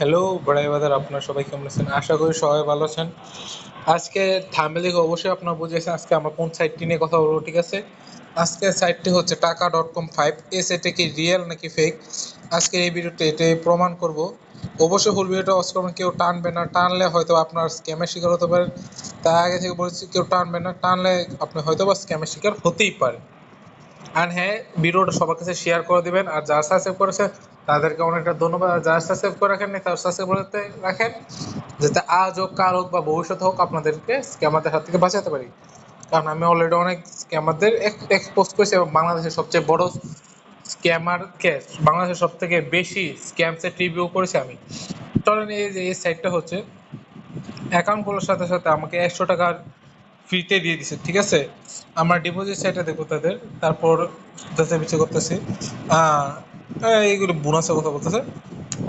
Hello বড়াই বাজার আপনার সবাই কেমন আছেন? আশা করি সবাই ভালো আছেন। আজকে থামে অবশ্যই আপনার বুঝেছেন, আজকে আমরা কোন সাইটটি নিয়ে কথা বলব, ঠিক আছে? আজকের সাইটটি হচ্ছে টাকা ডট কম ফাইভ এ সাইটে কি রিয়েল নাকি ফেক আজকে এই ভিডিওতে এটাই প্রমাণ করব। অবশ্যই ফুল ভিডিওটা অস করবেন, কেউ টানবে না। টানলে হয়তো আপনার স্ক্যামের শিকার হতে পারেন। তার আগে থেকে বলেছি, কেউ টানবে না। টানলে আপনি হয়তো বা স্ক্যামের শিকার হতেই পারে আর হ্যাঁ ভিডিওটা সবার কাছে শেয়ার করে দিবেন। আর যারা সাবস্ক্রাইব করেছে, তাদেরকে অনেকটা ধন্যবাদ। আর যারা সাবস্ক্রাইব করে রাখেননি, তারা সাবস্ক্রাইব করতে রাখেন, যাতে আজ হোক, কাল হোক বা ভবিষ্যৎ হোক, আপনাদেরকে স্ক্যামারদের হাত থেকে বাঁচাতে পারি। কারণ আমি অলরেডি অনেক স্ক্যামারদের এক্সপোজ করেছি এবং বাংলাদেশের সবচেয়ে বড় স্ক্যামার কেস বাংলাদেশের সব থেকে বেশি স্ক্যামসের রিভিউ করেছি আমি। চলেন এই যে, এই সাইটটা হচ্ছে অ্যাকাউন্ট খোলার সাথে সাথে আমাকে একশো টাকার ফ্রিতে দিয়ে দিছে, ঠিক আছে? আমরা ডিপোজিট সাইটে দেখব তাদের, তারপর যাচাই বিচে করতেছি। এইগুলো বোনাসের কথা বলতেছে।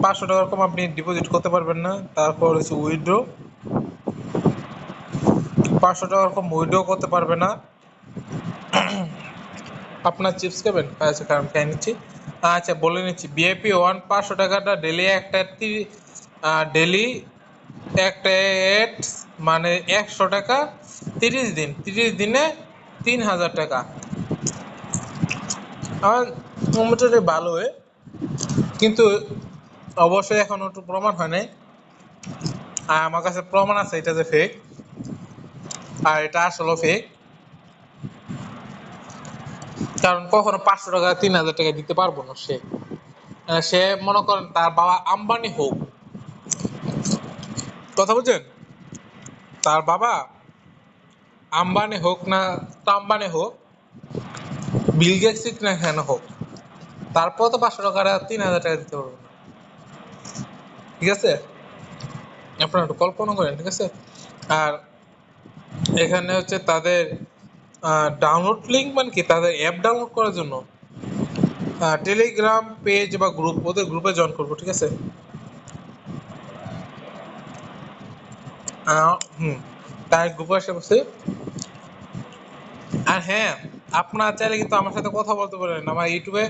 পাঁচশো টাকার কম আপনি ডিপোজিট করতে পারবেন না, তারপর হচ্ছে উইড্রো পাঁচশো টাকার কম উইথড্র করতে পারবে না। আপনার চিপস খাবেন? আচ্ছা কারণ খাই নিচ্ছি। আচ্ছা বলে নিচ্ছি বিআইপি ওয়ান পাঁচশো টাকাটা ডেলি একটা ডেলি একটা মানে একশো টাকা তিরিশ দিন, তিরিশ দিনে তিন হাজার টাকা। আমার মোটামুটি ভালো হয় কিন্তু অবশ্যই এখন একটু প্রমাণ হয় নাই। আর আমার কাছে প্রমাণ আছে, এটা যে ফেক আর এটা আসলে ফেক কারণ কখনো পাঁচশো টাকা, তিন হাজার টাকা দিতে পারব না সে। সে মনে করেন তার বাবা আম্বানি হোক। কথা বুঝছেন? তার বাবা আম্বানি হোক না তাম্বানি হোক, বিল গেটস না কেন হোক তারপর তো পাঁচশো টাকা তিন হাজার টাকা দিতে পারব ঠিক আছে? আপনারা একটু কল্পনা করেন, ঠিক আছে? আর এখানে হচ্ছে তাদের ডাউনলোড লিঙ্ক মানে কি? তাদের অ্যাপ ডাউনলোড করার জন্য টেলিগ্রাম পেজ বা গ্রুপ ওদের গ্রুপে জয়েন করব, ঠিক আছে? হুম, তাই গ্রুপে এসে বসে আর হ্যাঁ আপনারা চাইলে কিন্তু আমার সাথে কথা বলতে পারেন। আমার ইউটিউবে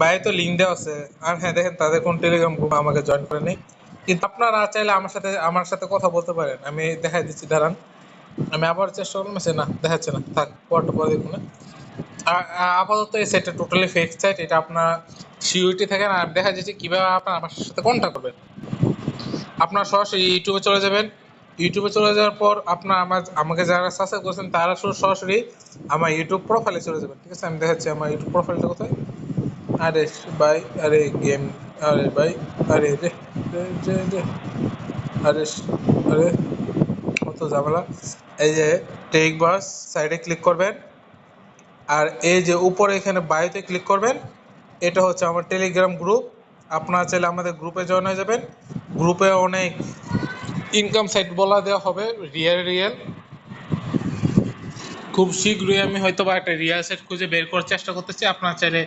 বাইরে তো লিঙ্ক দেওয়া আছে। আর হ্যাঁ দেখেন তাদের কোন টেলিগ্রাম গ্রুপ আমাকে জয়েন করে নেই। কিন্তু আপনারা চাইলে আমার সাথে আমার সাথে কথা বলতে পারেন। আমি দেখাই দিচ্ছি, দাঁড়ান। আমি আবার চেষ্টা করলাম, সে না, দেখাচ্ছে না। থাক, পরটা পরে দেখুন না আর আপাতত এই সাইটটা টোটালি ফেক সাইট এটা আপনার সিউরিটি থাকে না। আর দেখা যাচ্ছে কীভাবে আপনার আমার সাথে কন্ট্যাক্ট করবেন। আপনার সরাসরি ইউটিউবে চলে যাবেন। ইউটিউবে চলে যাওয়ার পর আপনার আমার আমাকে যারা সাবস্ক্রাইব করেছেন, তারা সরাসরি আমার ইউটিউব প্রোফাইলে চলে যাবেন। ঠিক আছে? আমি দেখাচ্ছি আমার ইউটিউব প্রোফাইলটা কোথায়? আরে ভাই, আরে গেম আরে ভাই, আরে রে রে রে আরে আরে, কত ঝামেলা। এই যে টেক বাস সাইডে ক্লিক করবেন। আর এই যে উপরে এখানে বায়োতে ক্লিক করবেন, এটা হচ্ছে আমার টেলিগ্রাম গ্রুপ আপনারা চাইলে আমাদের গ্রুপে জয়েন হয়ে যাবেন। গ্রুপে অনেক ইনকাম সাইড বলা দেওয়া হবে রিয়েল রিয়েল খুব শীঘ্রই আমি হয়তো বা একটা রিয়েল সাইট খুঁজে বের করার চেষ্টা করতেছি। আপনারা চাইলে